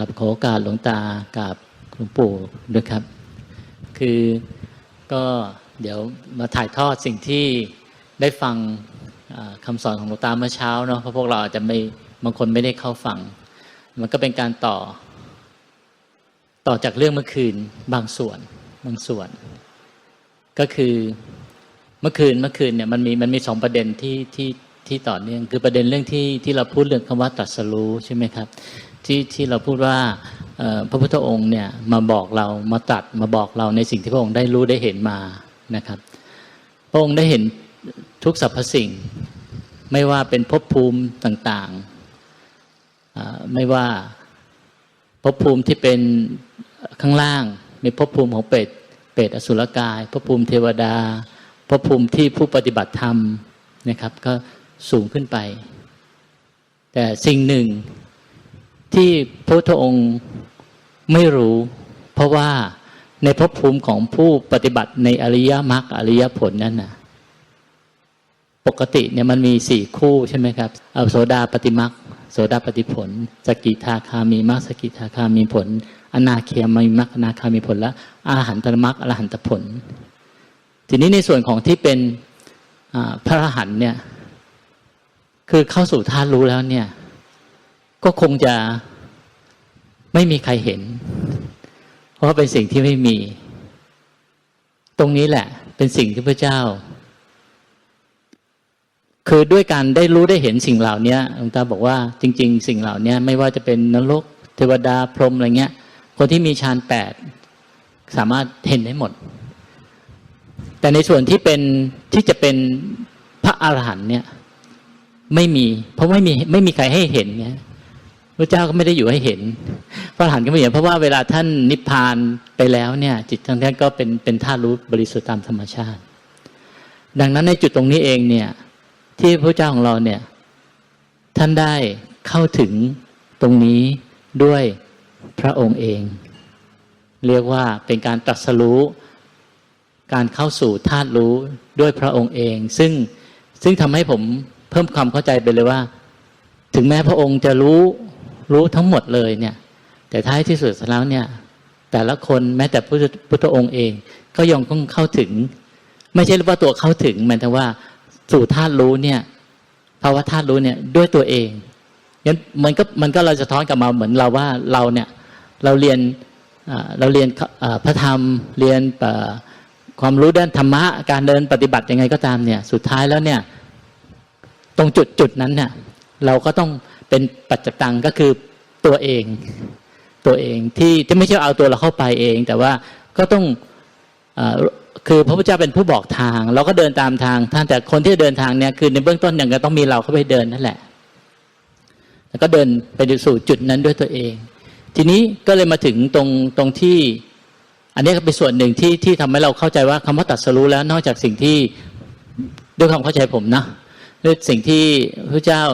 ราบขอโอกาบหลวงตากราบหลวงปู่ด้วยครับ คือก็เดี๋ยวมาถ่ายทอดสิ่งที่ได้ฟังอ่าคำสอนของหลวงตาเมื่อเช้าเนาะเพราะพวกเราอาจจะไม่บางคนไม่ได้เข้าฟัง มันก็เป็นการต่อ ต่อจากเรื่องเมื่อคืนบางส่วนบางส่วน ก็คือเมื่อคืนเมื่อคืนเนี่ยมันมีมันมีสองประเด็นที่ที่ที่ต่อเนื่องคือประเด็นเรื่องที่ที่เราพูดเรื่องคำว่าตรัสรู้ใช่ไหมครับ ที่ที่เราพูดว่าพระพุทธองค์เนี่ยมาบอกเรามาตัดมาบอกเราในสิ่งที่พระองค์ได้รู้ได้เห็นมานะครับ พระองค์ได้เห็นทุกสรรพสิ่ง ไม่ว่าเป็นภพภูมิต่างๆไม่ว่าภพภูมิที่เป็นข้างล่างมีภพภูมิของเปรตเปรตอสุรกายภพภูมิเทวดาภพภูมิที่ผู้ปฏิบัติธรรมนะครับ ก็สูงขึ้นไป แต่สิ่งหนึ่ง ที่พระพุทธองค์ไม่รู้ เพราะว่าในภพภูมิของผู้ปฏิบัติในอริยมรรคอริยผลนั้นนะปกติเนี่ยมันมีสี่คู่ใช่ไหมครับเอาโสดาปฏิมรรคโสดาปฏิผล สกิทาคามีมรรคสกิทาคามีผล อนาเคมีมรรคอนาคามีผลและอาหันตมรรคอรหันตผล ทีนี้ในส่วนของที่เป็นพระอรหันเนี่ยคือเข้าสู่ธาตุรู้แล้วเนี่ย ก็คงจะไม่มีใครเห็น เพราะเป็นสิ่งที่ไม่มี ตรงนี้แหละ เป็นสิ่งที่พระเจ้า คือด้วยการได้รู้ได้เห็นสิ่งเหล่านี้หลวงตาบอกว่า จริง ๆ สิ่งเหล่านี้ไม่ว่าจะเป็นนรกเทวดาพรหมอะไรเงี้ย คนที่มีฌานแปดสามารถเห็นได้หมด แต่ในส่วนที่เป็นที่จะเป็นพระอรหันต์เนี่ย ไม่มี เพราะไม่มีไม่มีใครให้เห็นไง พระเจ้าก็ไม่ได้อยู่ให้เห็น พระอรหันต์ก็ไม่เห็นเพราะว่าเวลาท่านนิพพานไปแล้วเนี่ย จิตของท่านก็เป็นเป็นธาตุรู้บริสุทธิ์ตามธรรมชาติ ดังนั้นในจุดตรงนี้เองเนี่ย ที่พระเจ้าของเราเนี่ย ท่านได้เข้าถึงตรงนี้ด้วยพระองค์เอง เรียกว่าเป็นการตรัสรู้การเข้าสู่ธาตุรู้ด้วยพระองค์เอง ซึ่งซึ่งทำให้ผมเพิ่มความเข้าใจไปเลยว่า ถึงแม้พระองค์จะรู้ รู้ทั้งหมดเลยเนี่ย แต่ท้ายที่สุดแล้วเนี่ย แต่ละคนแม้แต่พุทธพุทธองค์เอง ก็ยังต้องเข้าถึง ไม่ใช่ว่าตัวเข้าถึงหมายถึงว่าสู่ธาตุรู้เนี่ยภาวะธาตุรู้เนี่ยด้วยตัวเองงั้นมันก็มันก็เราจะท้อนกลับมาเหมือนเราว่าเราเนี่ยเราเรียนเราเรียนพระธรรมเรียนความรู้ด้านธรรมะการเดินปฏิบัติยังไงก็ตามเนี่ย สุดท้ายแล้วเนี่ย ตรงจุดจุดนั้นเนี่ยเราก็ต้อง เป็นปัจจตังก็คือตัวเอง ตัวเองที่ที่ไม่ใช่เอาตัวเราเข้าไปเอง แต่ว่าก็ต้องอคือพระพุทธเจ้าเป็นผู้บอกทาง เราก็เดินตามทางท่านแต่คนที่เดินทางเนี่ยคือในเบื้องต้นอย่างก็ต้องมีเราเข้าไปเดินนั่นแหละ แล้วก็เดินไปสู่จุดนั้นด้วยตัวเอง ทีนี้ก็เลยมาถึงตรงตรงที่ อันนี้ก็เป็นส่วนหนึ่งที่ที่ทำให้เราเข้าใจว่าคำว่าตัดสรู้แล้วนอกจากสิ่งที่ด้วยความเข้าใจผมนะ ด้วยสิ่งที่พระเจ้า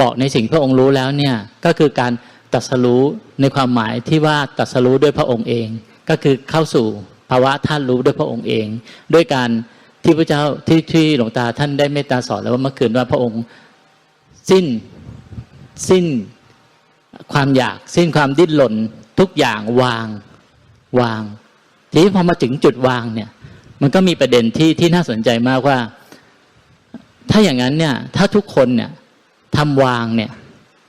บอกในสิ่งพระองค์รู้แล้วเนี่ยก็คือการตรัสรู้ในความหมายที่ว่าตรัสรู้ด้วยพระองค์เอง ก็คือเข้าสู่ภาวะท่านรู้ด้วยพระองค์เอง ด้วยการที่พระเจ้าที่ที่หลวงตาท่านได้เมตตาสอนแล้วว่าเมื่อคืนว่าพระองค์สิ้นสิ้นความอยากสิ้นความดิ้นรนทุกอย่างวางวาง ทีนี้พอมาถึงจุดวางเนี่ย มันก็มีประเด็นที่ที่น่าสนใจมากว่า ถ้าอย่างนั้นเนี่ย ถ้าทุกคนเนี่ยทำวางเนี่ย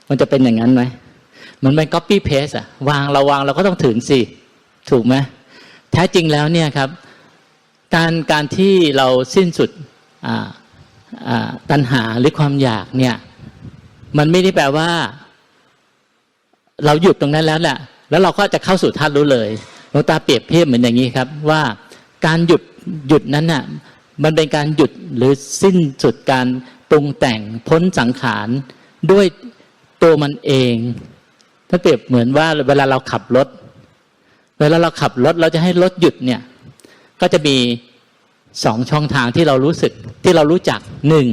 มันจะเป็นอย่างนั้นไหมมันเป็น copy paste อะวางเราวางเราก็ต้องถึงสิถูกไหมแท้จริงแล้วเนี่ยครับ การการที่เราสิ้นสุดตัณหาหรือความอยากเนี่ย มันไม่ได้แปลว่า เราหยุดตรงนั้นแล้วแหละแล้วเราก็จะเข้าสู่ธาตุรู้เลยหลวงตาเปรียบเทียบเหมือนอย่างนี้ครับ ว่าการหยุดหยุดนั้นน่ะ มันเป็นการหยุดหรือสิ้นสุดการปรุงแต่งพ้นสังขารด้วยตัวมันเอง ถ้าเปรียบเหมือนว่าเวลาเราขับรถ เวลาเราขับรถเราจะให้รถหยุดเนี่ย ก็จะมีสองช่องทางที่เรารู้สึกที่เรารู้จักหนึ่ง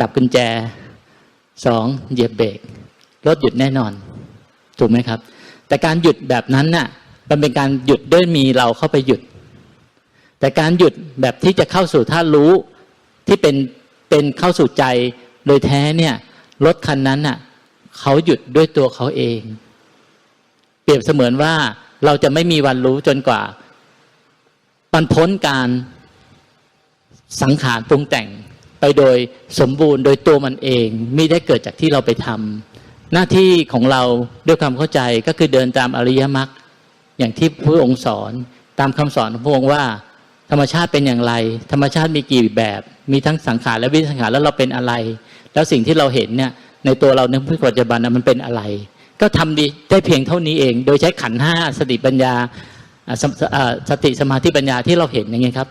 ดับกุญแจสองเหยียบเบรกรถหยุดแน่นอน ถูกไหมครับ แต่การหยุดแบบนั้นน่ะมันเป็นการหยุดด้วยมีเราเข้าไปหยุด แต่การหยุดแบบที่จะเข้าสู่ท่ารู้ที่เป็นเป็นเข้าสู่ใจโดยแท้เนี่ยรถคันนั้นน่ะเขาหยุดด้วยตัวเขาเอง เปรียบเสมือนว่าเราจะไม่มีวันรู้จนกว่ามันพ้นการสังขารปรุงแต่งไปโดยสมบูรณ์โดยตัวมันเองไม่ได้เกิดจากที่เราไปทำหน้าที่ของเราด้วยความเข้าใจก็คือเดินตามอริยมรรคอย่างที่พระองค์สอนตามคำสอนของพระองค์ว่า ธรรมชาติเป็นอย่างไร ธรรมชาติมีกี่แบบ มีทั้งสังขารและวิสังขารแล้วเราเป็นอะไร แล้วสิ่งที่เราเห็นเนี่ยในตัวเราในปัจจุบันมันเป็นอะไร ก็ทำดีได้เพียงเท่านี้เอง โดยใช้ขันห้าสติปัญญาสสสติสมาธิปัญญาที่เราเห็นอย่างเงี้ยครับ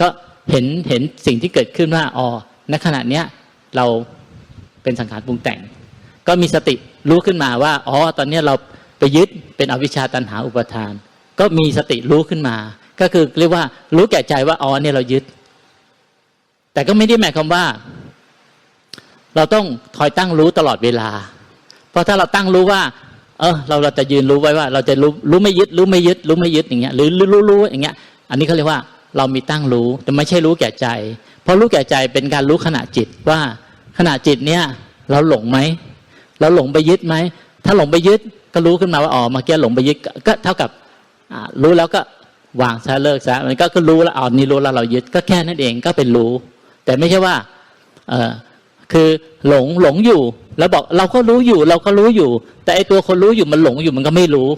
ก็เห็นเห็นสิ่งที่เกิดขึ้นว่าอ๋อณขณะเนี้ยเราเป็นสังขารปรุงแต่ง ก็มีสติรู้ขึ้นมาว่าอ๋อตอนนี้เราไปยึดเป็นอวิชชาตันหาอุปทาน ก็มีสติรู้ขึ้นมา ก็คือเรียกว่ารู้แก่ใจว่าอ๋อเนี่ยเรายึด แต่ก็ไม่ได้หมายความว่า เราต้องคอยตั้งรู้ตลอดเวลา เพราะถ้าเราตั้งรู้ว่า เออเราเราจะยืนรู้ไว้ว่า เราจะรู้รู้ไม่ยึดรู้ไม่ยึดรู้ไม่ยึดอย่างเงี้ย หรือรู้รู้รู้อย่างเงี้ย อันนี้เขาเรียกว่า เรามีตั้งรู้แต่ไม่ใช่รู้แก่ใจ เพราะรู้แก่ใจเป็นการรู้ขณะจิตว่าขณะจิตเนี่ย เราหลงไหมเราหลงไปยึดไหมถ้าหลงไปยึดก็รู้ขึ้นมาว่าอ๋อเมื่อกี้หลงไปยึดก็เท่ากับรู้แล้วก็ วางซะเลิกซะมันก็ก็รู้แล้วอ๋อนี่รู้แล้วเรายึดก็แค่นั้นเองก็เป็นรู้ แต่ไม่ใช่ว่าเออคือหลงหลงอยู่ แล้วบอกเราก็รู้อยู่ เราก็รู้อยู่ แต่ไอตัวคนรู้อยู่มันหลงอยู่มันก็ไม่รู้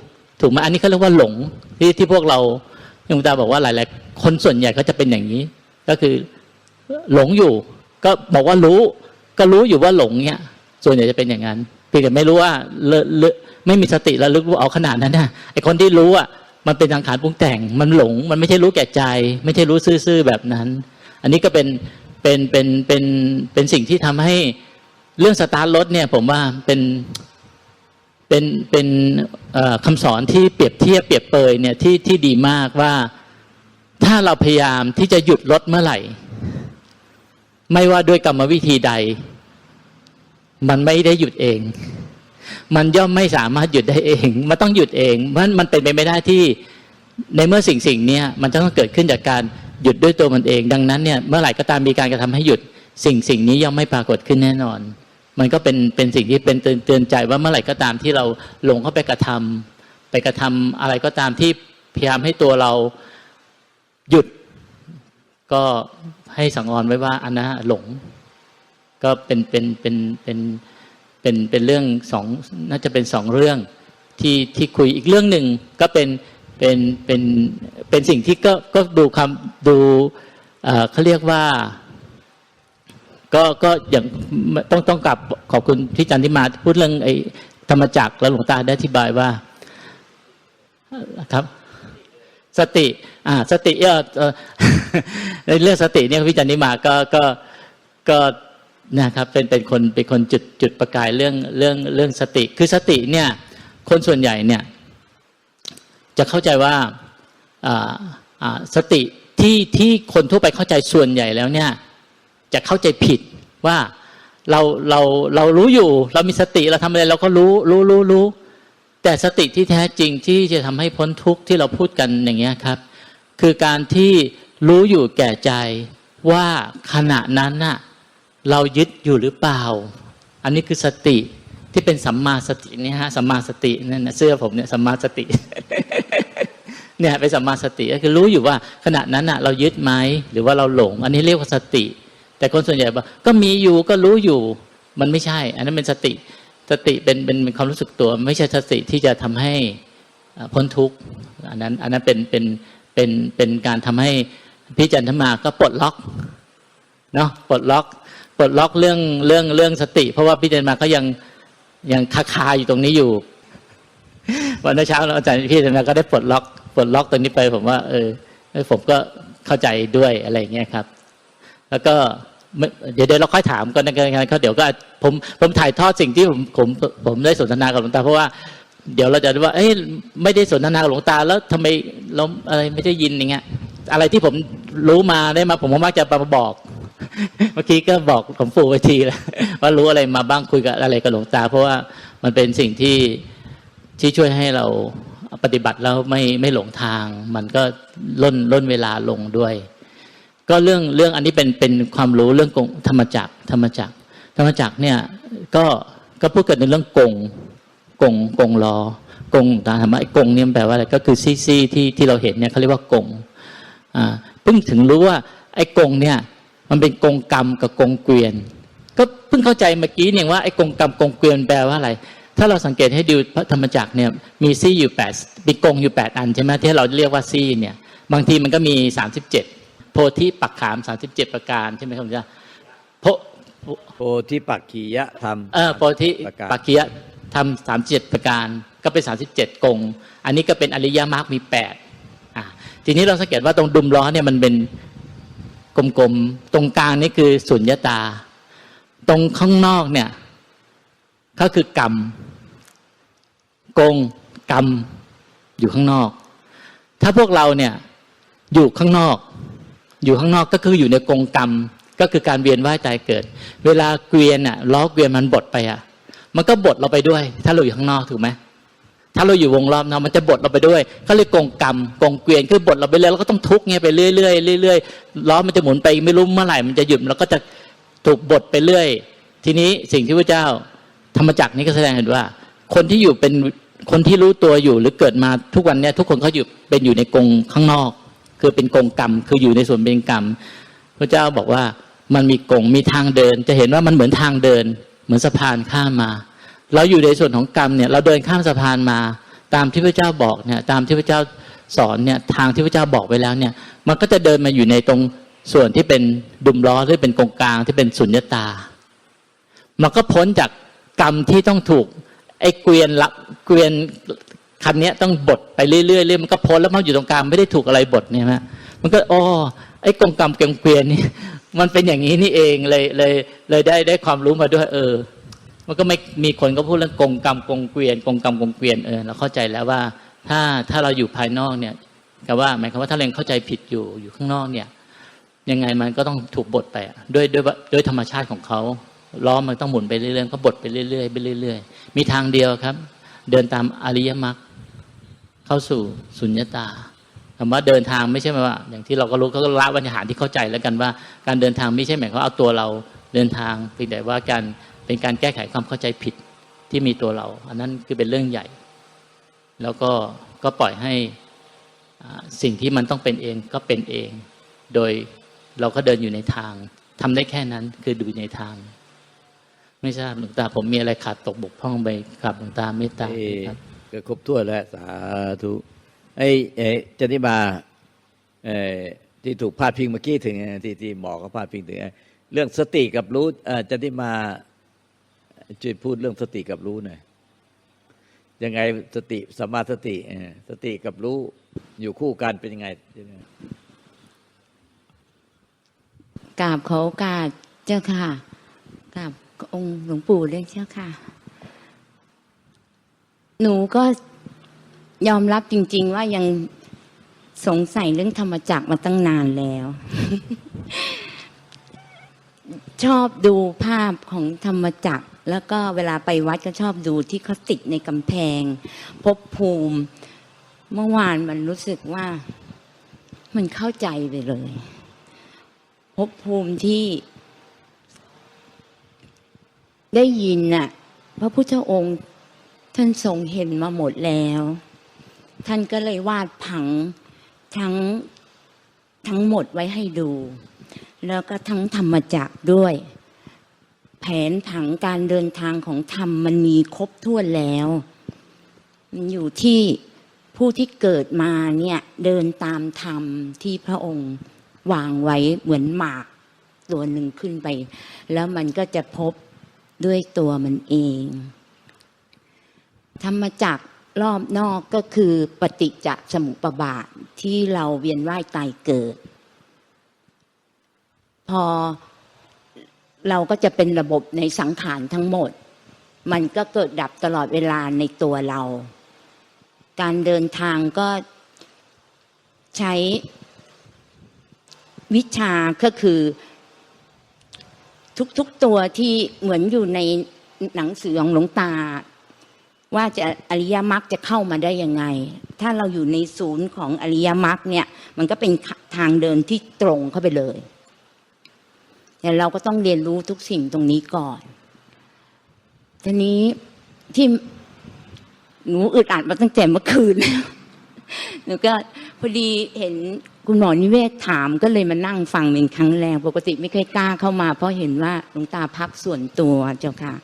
ถูกไหมอันนี้เขาเรียกว่าหลงที่ที่พวกเรายงตาบอกว่าหลายๆคนส่วนใหญ่ก็จะเป็นอย่างนี้ ก็คือหลงอยู่ ก็บอกว่ารู้ ก็รู้อยู่ว่าหลงเนี่ยส่วนใหญ่จะเป็นอย่างนั้นเพียงแต่ไม่รู้ว่าเลอะเลอไม่มีสติระลึกรู้เอาขนาดนั้นนะไอคนที่รู้อะ มันเป็นสังขารปรุงแต่ง มันหลง มันไม่ใช่รู้แก่ใจ ไม่ใช่รู้ซื่อๆแบบนั้น อันนี้ก็เป็นเป็นเป็นเป็นเป็นสิ่งที่ทำให้เรื่องสตาร์ทรถเนี่ยผมว่าเป็นเป็นเป็นคำสอนที่เปรียบเทียบเปรียบเปยเนี่ยที่ที่ดีมากว่าถ้าเราพยายามที่จะหยุดรถเมื่อไหร่ ไม่ว่าด้วยกรรมวิธีใด มันไม่ได้หยุดเอง มันย่อมไม่สามารถหยุดได้เอง มันต้องหยุดเอง เพราะฉะนั้นมันเป็นไปไม่ได้ที่ในเมื่อสิ่งสิ่งนี้มันจะต้องเกิดขึ้นจากการหยุดด้วยตัวมันเอง ดังนั้นเนี่ยเมื่อไหร่ก็ตามมีการกระทำให้หยุดสิ่งสิ่งนี้ย่อมไม่ปรากฏขึ้นแน่นอน มันก็เป็นเป็นสิ่งที่เป็นเตือนเตือนใจว่าเมื่อไหร่ก็ตามที่เราหลงเข้าไปกระทำไปกระทำอะไรก็ตามที่พยายามให้ตัวเราหยุด ก็ให้สังวรไว้ว่าอันนั้นหลง ก็เป็นเป็นเป็นเป็น เป็นเป็นเรื่องสองน่าจะเป็นสองเรื่องที่ที่คุยอีกเรื่องหนึ่งก็เป็นเป็นเป็นเป็นสิ่งที่ก็ก็ดูคำดูเอ่อเขาเรียกว่าก็ก็อย่างต้องต้องกลับขอบคุณที่จันทิมาพูดเรื่องไอ้ธรรมจักรแล้วหลวงตาได้อธิบายว่าครับ สติอ่าสติเออเอ่อในเรื่องสติเนี่ยพี่จันทิมาก็ก็ก็ นะครับเป็นเป็นคนเป็นคนจุดจุดประกายเรื่องเรื่องเรื่องสติ คือสติเนี่ยคนส่วนใหญ่เนี่ยจะเข้าใจว่าสติที่ที่คนทั่วไปเข้าใจส่วนใหญ่แล้วเนี่ยจะเข้าใจผิดว่าเราเราเรารู้อยู่ เรามีสติเราทำอะไรเราก็รู้รู้รู้รู้แต่สติที่แท้จริงที่จะทำให้พ้นทุกข์ที่เราพูดกันอย่างเงี้ยครับ คือการที่รู้อยู่แก่ใจว่าขณะนั้นน่ะ เรายึดอยู่หรือเปล่า อันนี้คือสติที่เป็นสัมมาสติเนี่ยฮะสัมมาสตินั่นนะเสื้อผมเนี่ยสัมมาสติเนี่ยเป็นสัมมาสติก็คือรู้อยู่ว่าขณะนั้นน่ะ เรายึดไหมหรือว่าเราหลง อันนี้เรียกว่าสติ แต่คนส่วนใหญ่บอกก็มีอยู่ก็รู้อยู่ มันไม่ใช่ อันนั้นเป็นสติสติเป็นเป็นความรู้สึกตัว ไม่ใช่สติที่จะทำให้พ้นทุกข์อันนั้นอันนั้นเป็นเป็นเป็นเป็นการทำให้พี่จันทมาก็ปลดล็อกเนาะปลดล็อก ปลดล็อกเรื่องเรื่องเรื่องสติ เพราะว่าพี่จันมาก็ยังยังคาคาอยู่ตรงนี้อยู่ วันเช้าอาจารย์พี่จันมาก็ได้ปลดล็อกปลดล็อกตรงนี้ไป ผมว่า เออผมก็เข้าใจด้วยอะไรเงี้ยครับ แล้วก็ไม่เดี๋ยวเดี๋ยวเราค่อยถามกันนะครับเขาเดี๋ยวก็ผมผมถ่ายทอดสิ่งที่ผมผมผมได้สนทนากับหลวงตาเพราะว่าเดี๋ยวเราจะดูว่า เอ้ยไม่ได้สนทนากับหลวงตาแล้วทำไมเราอะไรไม่ได้ยินอย่างเงี้ยอะไรที่ผมรู้มาได้มาผมก็มักจะมาบอก เมื่อกี้ก็บอกผมฟูไปทีแล้วว่ารู้อะไรมาบ้างคุยกับอะไรกับหลวงตา เพราะว่ามันเป็นสิ่งที่ที่ช่วยให้เราปฏิบัติแล้วไม่ไม่หลงทาง มันก็ล่นล่นเวลาลงด้วย ก็เรื่องเรื่องอันนี้เป็นเป็นความรู้เรื่องกงธรรมจักธรรมจักธรรมจักเนี่ยก็ก็พูดกันในเรื่องกงกงกงรอกงตามธรรมะไอ้กงเนี่ยแปลว่าอะไรก็คือซี่ซี่ที่ที่เราเห็นเนี่ยเขาเรียกว่ากงอ่าเพิ่งถึงรู้ว่าไอ้กงเนี่ย มันเป็นกงกรรมกับกงเกวียน ก็เพิ่งเข้าใจเมื่อกี้เนี่ยว่าไอ้กงกรรมกงเกวียนแปลว่าอะไร ถ้าเราสังเกตให้ดูพระธรรมจักรเนี่ยมีซี่อยู่แปดมีกงอยู่แปดอันใช่ไหมที่เราเรียกว่าซี่เนี่ยบางทีมันก็มีสามสิบเจ็ดโพธิปักขามสามสิบเจ็ดประการใช่ไหมครับอาจารย์โพโพธิปักขียธรรมเออโพธิประการปักคียะทำสามเจ็ดประการ ก็เป็นสามสิบเจ็ดกง อันนี้ก็เป็นอริยมรรคมีแปดอะทีนี้เราสังเกตว่าตรงดุมล้อเนี่ยมันเป็น กลมๆ ตรงกลางนี่คือสุญญตา ตรงข้างนอกเนี่ยก็คือกรรมกงกรรมอยู่ข้างนอก ถ้าพวกเราเนี่ยอยู่ข้างนอก อยู่ข้างนอกก็คืออยู่ในกงกรรม ก็คือการเวียนว่ายตายเกิด เวลาเกวียนอะล้อเกวียนมันบดไปอะ มันก็บดเราไปด้วย ถ้าเราอยู่ข้างนอกถูกไหม ถ้าเราอยู่วงรอบนอกมันจะบดเราไปด้วยเขาเรียกกงกรรมกงเกวียนคือบดเราไปเรื่อยเราก็ต้องทุกข์ไงไปเรื่อยๆเรื่อยๆล้อมันจะหมุนไปไม่รู้เมื่อไหร่มันจะหยุดเราก็จะถูกบดไปเรื่อย ทีนี้สิ่งที่พระเจ้าธรรมจักรนี้ก็แสดงเห็นว่า คนที่อยู่เป็นคนที่รู้ตัวอยู่หรือเกิดมาทุกวันเนี้ยทุกคนเขาอยู่เป็นอยู่ในกงข้างนอก คือเป็นกงกรรม คืออยู่ในส่วนเป็นกรรม พระเจ้าบอกว่ามันมีกงมีทางเดิน จะเห็นว่ามันเหมือนทางเดิน เหมือนสะพานข้ามมา เราอยู่ในส่วนของกรรมเนี่ยเราเดินข้ามสะพานมา ตามที่พระเจ้าบอกเนี่ยตามที่พระเจ้าสอนเนี่ยทางที่พระเจ้าบอกไว้แล้วเนี่ย มันก็จะเดินมาอยู่ในตรงส่วนที่เป็นดุมล้อที่เป็นกงกลางที่เป็นสุญญตา มันก็พ้นจากกรรมที่ต้องถูกไอ้เกวียนละเกวียนคันนี้ต้องบดไปเรื่อยๆเรื่อยมันก็พ้นแล้วมันอยู่ตรงกลางไม่ได้ถูกอะไรบดเนี่ยนะมันก็อ๋อไอ้กงกรรมเกวียนเกวียนนี่มันเป็นอย่างนี้นี่เองเลยเลยเลยได้ได้ความรู้มาด้วย เออ มันก็ไม่มีคนก็พูดเรื่องกงกรรมกงเกวียนกงกรรมกงเกวียนเออเราเข้าใจแล้วว่าถ้าถ้าเราอยู่ภายนอกเนี่ยกับว่าหมายความว่าถ้าเรายังเข้าใจผิดอยู่อยู่ข้างนอกเนี่ย ยังไงมันก็ต้องถูกบดไปด้วยด้วยด้วยธรรมชาติของเขาล้อมันต้องหมุนไปเรื่อยๆก็บดไปเรื่อยๆไปเรื่อย ๆ มีทางเดียวครับ เดินตามอริยมรรคเข้าสู่สุญญตาคำว่าเดินทางไม่ใช่ไหมว่า อย่างที่เราก็รู้เขาก็ละวัญหารที่เข้าใจแล้วกันว่า การเดินทางไม่ใช่หมายความเอาตัวเราเดินทางเพียงแต่ว่าการ เป็นการแก้ไขความเข้าใจผิดที่มีตัวเรา อันนั้นคือเป็นเรื่องใหญ่ แล้วก็ก็ปล่อยให้สิ่งที่มันต้องเป็นเองก็เป็นเอง โดยเราก็เดินอยู่ในทางทำได้แค่นั้นคือดูในทาง ไม่ทราบหลวงตาผมมีอะไรขาดตกบกพร่องไปครับหลวงตาเมตตาเอ้ครับก็ครบถ้วนแล้วสาธุไอ้เอจันทิมาเอ่อที่ถูกพาดพิงเมื่อกี้ถึงที่ที่หมอก็พาดพิงถึงเรื่องสติกับรู้เจันทิมา ช่วยพูดเรื่องสติกับรู้หน่อยยังไงสติสมาสติสติกับรู้อยู่คู่กันเป็นยังไงกราบเขากาบเจ้าค่ะกราบองค์หลวงปู่เลยเจ้าค่ะ หนูก็ยอมรับจริง ๆ ว่ายังสงสัยเรื่องธรรมจักรมาตั้งนานแล้ว ชอบดูภาพของธรรมจักร แล้วก็เวลาไปวัดก็ชอบดูที่เขาติดในกำแพงภพภูมิ เมื่อวานมันรู้สึกว่ามันเข้าใจไปเลยภพภูมิที่ ได้ยินน่ะ พระพุทธองค์ท่านทรงเห็นมาหมดแล้ว ท่านก็เลยวาดผังทั้งทั้งหมดไว้ให้ดู แล้วก็ทั้งธรรมจักรด้วย แผนผังการเดินทางของธรรมมันมีครบถ้วนแล้ว มันอยู่ที่ผู้ที่เกิดมาเนี่ยเดินตามธรรมที่พระองค์วางไว้เหมือนหมากตัวหนึ่งขึ้นไป แล้วมันก็จะพบด้วยตัวมันเอง ธรรมจักรรอบนอกก็คือปฏิจจสมุปบาทที่เราเวียนว่ายตายเกิด พอ เราก็จะเป็นระบบในสังขารทั้งหมด มันก็เกิดดับตลอดเวลาในตัวเรา การเดินทางก็ใช้วิชาก็คือทุกๆตัวที่เหมือนอยู่ในหนังสือของหลวงตา ว่าจะอริยมรรคจะเข้ามาได้ยังไง ถ้าเราอยู่ในศูนย์ของอริยมรรคเนี่ย มันก็เป็นทางเดินที่ตรงเข้าไปเลย แต่เราก็ต้องเรียนรู้ทุกสิ่งตรงนี้ก่อนทีนี้ที่หนูอึดอัดมาตั้งแต่เมื่อคืนหนูก็พอดีเห็นคุณหมอนิเวศถามก็เลยมานั่งฟังเป็นครั้งแรกปกติไม่เคยกล้าเข้ามา เพราะเห็นว่าหลวงตาพักส่วนตัวเจ้าค่ะ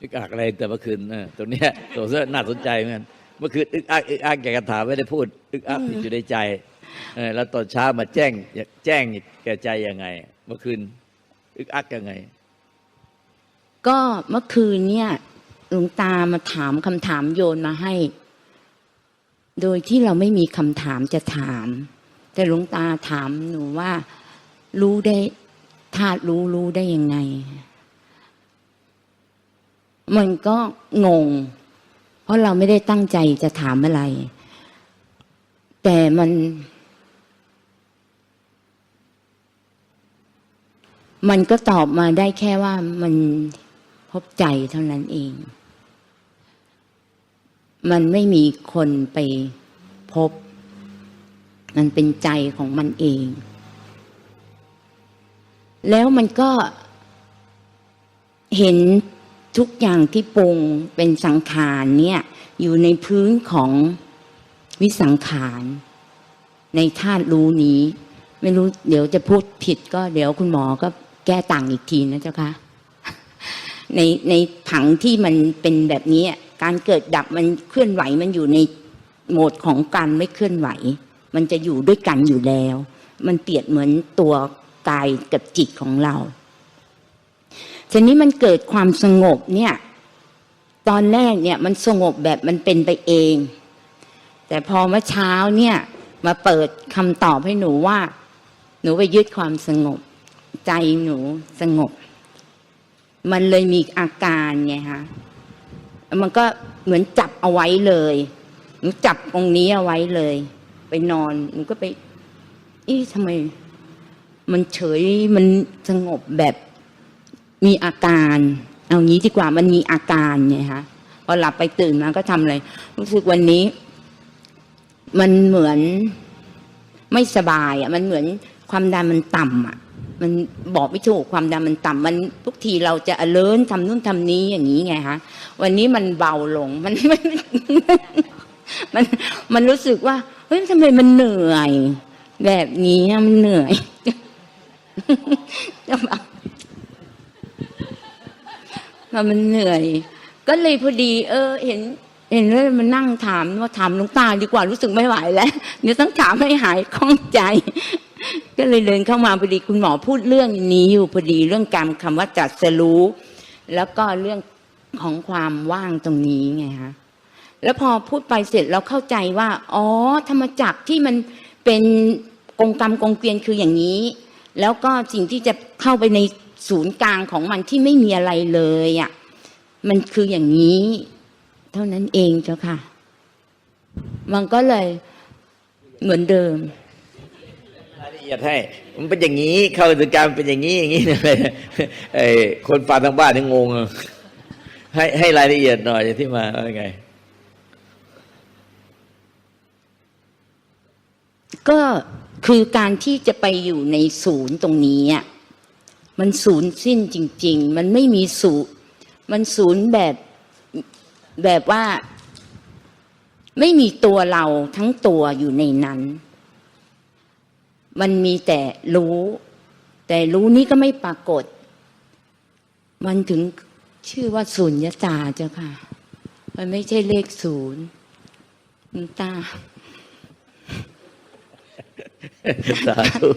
อึกอักอะไรแต่เมื่อคืนเออตรงเนี้ยตัวเสื้อน่าสนใจเหมือนกันเมื่อคืนอึกอักอึกอักแกกระถามไม่ได้พูดอึกอักติดอยู่ในใจเออแล้วตอนเช้ามาแจ้งแจ้งแก่ใจยังไง เมื่อคืน อึกอักยังไง ก็เมื่อคืนเนี่ยหลวงตามาถามคำถามโยนมาให้ โดยที่เราไม่มีคำถามจะถาม แต่หลวงตาถามหนูว่า รู้ได้ธาตุรู้รู้ได้ยังไง มันก็งง เพราะเราไม่ได้ตั้งใจจะถามอะไร แต่มัน มันก็ตอบมาได้แค่ว่ามันพบใจเท่านั้นเอง มันไม่มีคนไปพบ มันเป็นใจของมันเอง แล้วมันก็เห็นทุกอย่างที่ปรุงเป็นสังขารเนี่ยอยู่ในพื้นของวิสังขารในธาตุรู้นี้ ไม่รู้เดี๋ยวจะพูดผิดก็เดี๋ยวคุณหมอก็ แก้ต่างอีกทีนะเจ้าค่ะในในผังที่มันเป็นแบบนี้การเกิดดับมันเคลื่อนไหวมันอยู่ในโหมดของการไม่เคลื่อนไหว มันจะอยู่ด้วยกันอยู่แล้ว มันเปรียบเหมือนตัวกายกับจิตของเราทีนี้มันเกิดความสงบเนี่ย ตอนแรกเนี่ยมันสงบแบบมันเป็นไปเอง แต่พอเมื่อเช้าเนี่ยมาเปิดคำตอบให้หนูว่า หนูไปยึดความสงบ ใจหนูสงบ มันเลยมีอาการไงฮะมันก็เหมือนจับเอาไว้เลยหนูจับตรงนี้เอาไว้เลย ไปนอนหนูก็ไปอ๊ะทำไม มันเฉยมันสงบแบบมีอาการ เอางี้ดีกว่ามันมีอาการไงฮะพอหลับไปตื่นมาก็ทำอะไรรู้สึกวันนี้ มันเหมือนไม่สบาย อะ มันเหมือนความดันมันต่ำอะ มันบอกไม่ถูกความดันมันต่ำมันทุกทีเราจะเลินทำนู่นทำนี้อย่างนี้ไงฮะวันนี้มันเบาลงมันมันมันมันรู้สึกว่าเฮ้ยทำไมมันเหนื่อย แบบนี้มันเหนื่อยจะแบบมันเหนื่อย ก็เลยพอดี เออ เห็น เห็นแล้วมันนั่งถามว่าถามลวงตาดีกว่ารู้สึกไม่ไหวแล้วเดี๋ยวต้องถามให้หายคล่องใจ ก็เลยเดินเข้ามาพอดีคุณหมอพูดเรื่องนี้อยู่พอดีเรื่องการคำว่าจัดสรู้ แล้วก็เรื่องของความว่างตรงนี้ไงฮะแล้วพอพูดไปเสร็จเราเข้าใจว่า อ๋อ ธรรมจักรที่มันเป็นกงกรรมกงเกวียนคืออย่างนี้ แล้วก็สิ่งที่จะเข้าไปในศูนย์กลางของมันที่ไม่มีอะไรเลยอะมันคืออย่างนี้ เท่านั้นเองเจ้าค่ะ มันก็เลยเหมือนเดิม อียดให้ มันเป็นอย่างนี้เข้าถึงการเป็นอย่างนี้อย่างนี้อะไรไอ้คนฟังทางบ้านยังงงให้ให้รายละเอียดหน่อยที่มาว่าไง ก็คือการที่จะไปอยู่ในศูนย์ตรงนี้อะมันศูนย์สิ้นจริง ๆ มันไม่มีศูนย์มันศูนย์แบบแบบว่า ไม่มีตัวเราทั้งตัวอยู่ในนั้น มันมีแต่รู้ แต่รู้นี้ก็ไม่ปรากฏ มันถึงชื่อว่าศูนยตาเจ้าค่ะ มันไม่ใช่เลขศูนย์หลวงตาสาธุ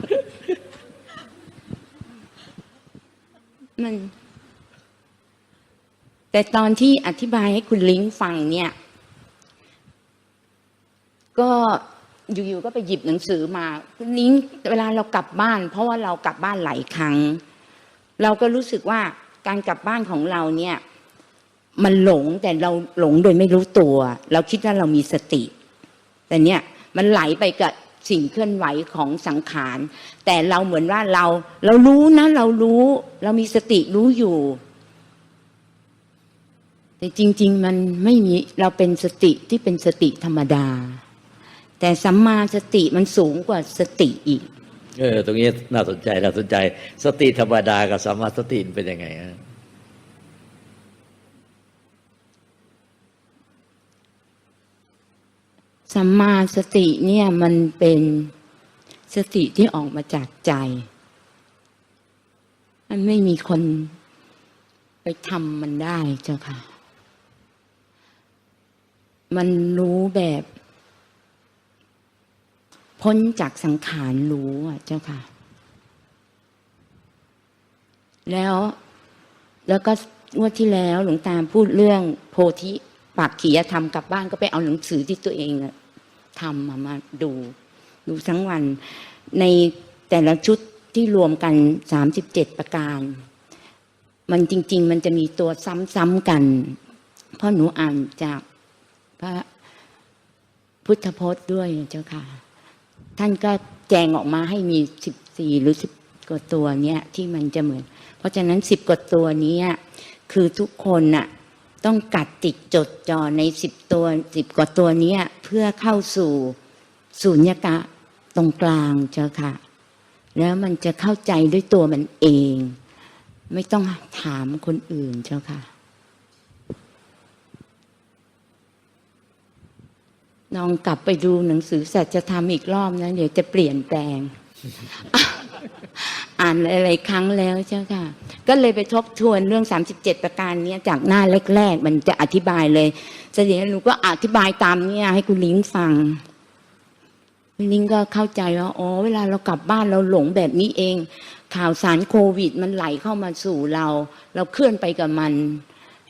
มัน แต่ตอนที่อธิบายให้คุณลิงฟังเนี่ย ก็ อยู่ๆก็ไปหยิบหนังสือมาคุณลิงเวลาเรากลับบ้าน เพราะว่าเรากลับบ้านหลายครั้ง เราก็รู้สึกว่าการกลับบ้านของเราเนี่ย มันหลงแต่เราหลงโดยไม่รู้ตัว เราคิดว่าเรามีสติ แต่เนี่ยมันไหลไปกับสิ่งเคลื่อนไหวของสังขาร แต่เราเหมือนว่าเรา เรารู้นะ เรารู้ เรามีสติรู้อยู่ แต่จริง ๆ มันไม่มีเราเป็นสติที่เป็นสติธรรมดา แต่สัมมาสติมันสูงกว่าสติอีก เออ ตรงนี้น่าสนใจน่าสนใจ สติธรรมดากับสัมมาสติมันเป็นยังไงฮะสัมมาสติเนี่ยมันเป็นสติที่ออกมาจากใจ มันไม่มีคนไปทำมันได้เจ้าค่ะ มันรู้แบบ พ้นจากสังขารรู้อะเจ้าค่ะ แล้วแล้วก็งวดที่แล้วหลวงตาพูดเรื่องโพธิปักขียธรรมกลับบ้านก็ไปเอาหนังสือที่ตัวเองน่ะทำมามาดู ดูทั้งวันในแต่ละชุดที่รวมกันสามสิบเจ็ดประการ มันจริง ๆ มันจะมีตัวซ้ำๆกัน เพราะหนูอ่านจากพระพุทธพจน์ด้วยเจ้าค่ะ ท่านก็แจงออกมาให้มีสิบสี่หรือสิบกว่าตัวเนี้ยที่มันจะเหมือน เพราะฉะนั้นสิบกว่าตัวนี้คือทุกคนน่ะต้องกัดติดจดจ่อในสิบตัวสิบกว่าตัวนี้เพื่อเข้าสู่สุญญากะตรงกลางเจ้าค่ะ แล้วมันจะเข้าใจด้วยตัวมันเอง ไม่ต้องถามคนอื่นเจ้าค่ะ ลองกลับไปดูหนังสือสัจธรรมอีกรอบนะ เดี๋ยวจะเปลี่ยนแปลง อ่านหลายๆครั้งแล้วเจ้าค่ะ ก็เลยไปทบทวนเรื่อง 37 ประการเนี้ยจากหน้าแรก ๆ มันจะอธิบายเลยเสร็จหนูก็อธิบายตามเนี้ยให้คุณลิงฟังคุณลิงก็เข้าใจว่าอ๋อเวลาเรากลับบ้านเราหลงแบบนี้เอง ข่าวสารโควิด มันไหลเข้ามาสู่เรา เราเคลื่อนไปกับมัน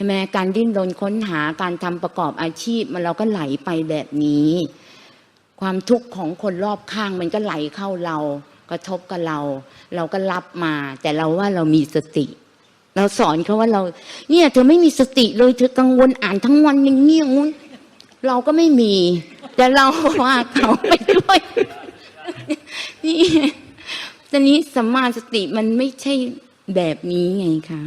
ช่ไหมการดิ้นรนค้นหาการทำประกอบอาชีพ มันเราก็ไหลไปแบบนี้ ความทุกข์ของคนรอบข้างมันก็ไหลเข้าเรา กระทบกับเรา เราก็รับมา แต่เราว่าเรามีสติ เราสอนเขาว่าเรา เนี่ย เธอไม่มีสติเลยเธอกังวลอ่านทั้งวันอย่างนี้อย่างงู้นเราก็ไม่มี แต่เราว่าเขาไปด้วยนี่ตอนนี้สัมมาสติมันไม่ใช่แบบนี้ไงคะ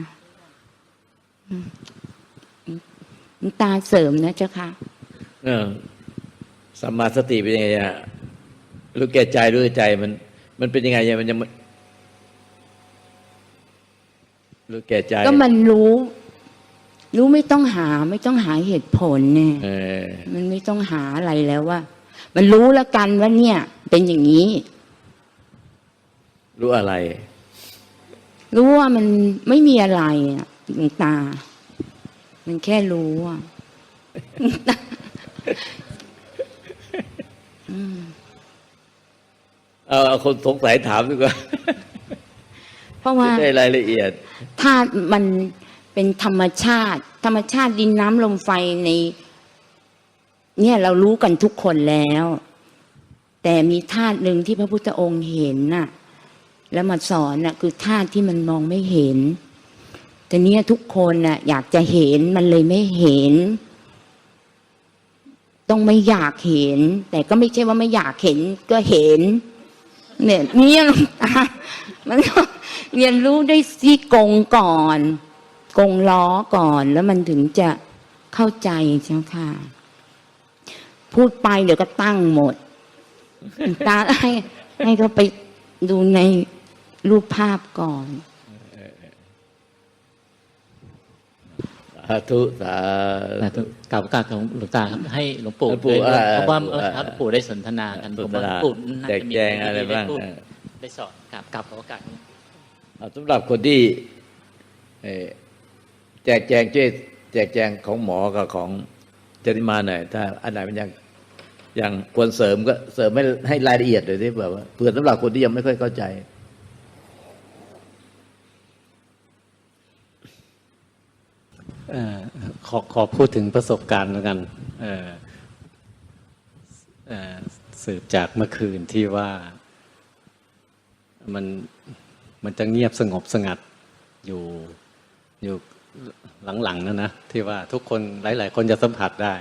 ตาเสริมนะเจ้าค่ะเออสัมมาสติเป็นยังไงอะรู้แก่ใจรู้ใจมัน มันเป็นยังไงอะมันยังรู้แก่ใจ ก็มันรู้ รู้ไม่ต้องหา ไม่ต้องหาเหตุผลเนี่ยเออมันไม่ต้องหาอะไรแล้วว่า มันรู้แล้วกันว่าเนี่ย เป็นอย่างนี้ รู้อะไร รู้ว่ามันไม่มีอะไรอะหลวงตา มันแค่รู้อะเอาเอาคนสงสัยถามดีกว่าเพราะว่าได้รายละเอียดธาตุมันเป็นธรรมชาติ ธรรมชาติดินน้ำลมไฟใน เนี่ยเรารู้กันทุกคนแล้ว แต่มีธาตุหนึ่งที่พระพุทธองค์เห็นน่ะ แล้วมาสอนน่ะ คือธาตุที่มันมองไม่เห็น แต่เนี้ยทุกคนน่ะอยากจะเห็นมันเลยไม่เห็น ต้องไม่อยากเห็น แต่ก็ไม่ใช่ว่าไม่อยากเห็นก็เห็น เนี่ยเนี่ยลงตามันก็เรียนรู้ได้ที่กงก่อนกงล้อก่อน แล้วมันถึงจะเข้าใจเจ้าค่ะ พูดไปเดี๋ยวก็ตั้งหมด ตาให้ให้เขาไปดูในรูปภาพก่อน สา ธุสานะธุกล่าวประกาศของหลวงตาครับให้หลวงปู่หลวงปู่ด้วยอ่าเพราะว่าอ่าเมื่อเช้าหลวงปู่ได้สนทนากันสผมนทว่าหลนาวงปู่น่าจะมีแจกแจงอะไรบ้าง ด้พูดเออได้สอนกราบกล่าวประกาศเอาสำหรับคนที่เอ่อแจกแจงช่วยแจกแจงของหมอกับของจติมาหน่อยถ้าอันไหนมันยังยังควรเสริมก็เสริมให้ให้รายละเอียดเลยที่แบบว่าเผื่อสำหรับคนที่ยังไม่ค่อยเข้าใจ เอ่อ ขอขอพูดถึงประสบการณ์แล้วกันเออเออสืบจากเมื่อคืนที่ว่ามันมันจะเงียบสงบสงัดอยู่อยู่หลังๆนั่นนะที่ว่าทุกคนหลาย ๆ คนจะสัมผัสได้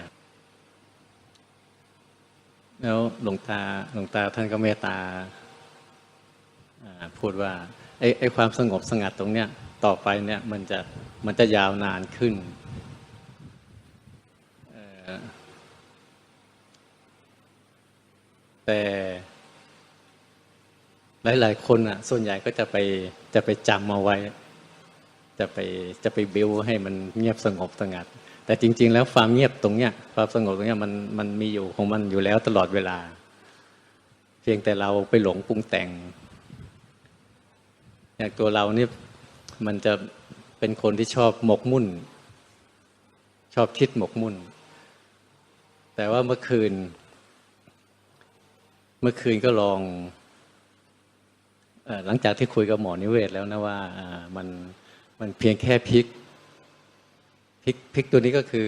แล้วหลวงตาหลวงตาท่านก็เมตตาอ่าพูดว่าไอ้ไอ้ความสงบสงัดตรงเนี้ยต่อไปเนี่ยมันจะ มันจะยาวนานขึ้น แต่หลาย ๆ คนอะ ส่วนใหญ่ก็จะไปจะไปจำเอาไว้ จะไปจะไปบิวให้มันเงียบสงบสงัด แต่จริง ๆ แล้วความเงียบตรงเนี้ยความสงบตรงเนี้ยมันมันมีอยู่ของมันอยู่แล้วตลอดเวลา เพียงแต่เราไปหลงปรุงแต่ง อย่างตัวเรานี่มันจะ เป็นคนที่ชอบหมกมุ่น ชอบคิดหมกมุ่น แต่ว่าเมื่อคืน เมื่อคืนก็ลองหลังจากที่คุยกับหมอนิเวศแล้วนะว่ามันมันเพียงแค่พลิกพลิกพลิกตัวนี้ก็คือ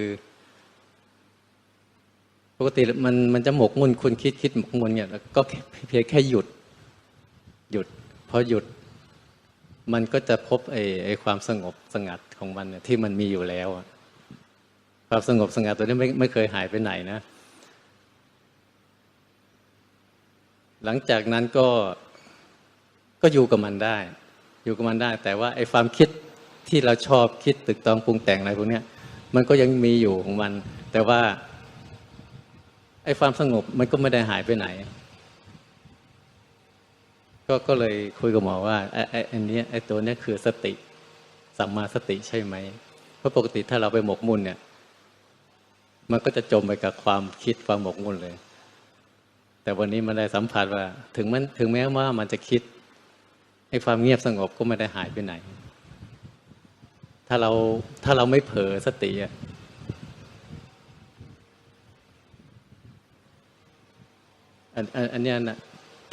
ปกติมันมันจะหมกมุ่นคุณคิดคิดหมกมุ่นเนี่ยแล้วก็เพียงแค่หยุด หยุดพอหยุด มันก็จะพบไอ้ไอความสงบสงัดของมันที่มันมีอยู่แล้วความสงบสงัดตัวนี้ไม่ไม่เคยหายไปไหนนะ หลังจากนั้นก็ก็อยู่กับมันได้ อยู่กับมันได้ แต่ว่าไอ้ความคิดที่เราชอบคิดตึกตองปรุงแต่งอะไรพวกนี้มันก็ยังมีอยู่ของมัน แต่ว่าไอ้ความสงบมันก็ไม่ได้หายไปไหน ก็ก็เลยคุยกับหมอว่าไอ้ไอ้อันนี้ไอ้ตัวนี้คือสติสัมมาสติใช่ไหมเพราะปกติถ้าเราไปหมกมุ่นเนี่ย มันก็จะจมไปกับความคิดความหมกมุ่นเลย แต่วันนี้มันได้สัมผัสว่า ถึงมันถึงแม้ว่ามันจะคิดไอ้ความเงียบสงบก็ไม่ได้หายไปไหน ถ้าเราถ้าเราไม่เผลอสติอะอันอันอันเนี้ยนะ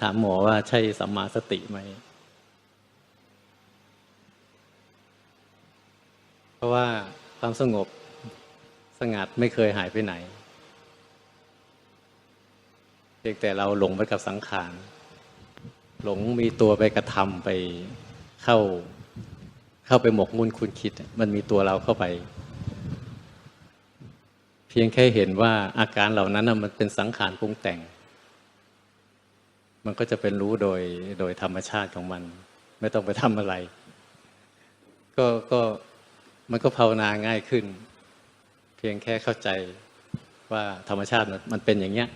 ถามหมอว่าใช่สัมมาสติไหม เพราะว่าความสงบสงัดไม่เคยหายไปไหนเพียงแต่เราหลงไปกับสังขาร หลงมีตัวไปกระทำไปเข้า เข้าไปหมกมุ่นคุณคิด มันมีตัวเราเข้าไป เพียงแค่เห็นว่าอาการเหล่านั้นมันเป็นสังขารปรุงแต่ง มันก็จะเป็นรู้โดยโดยธรรมชาติของมัน ไม่ต้องไปทำอะไร ก็ก็มันก็ภาวนาง่ายขึ้น เพียงแค่เข้าใจว่าธรรมชาติมันเป็นอย่างเนี้ย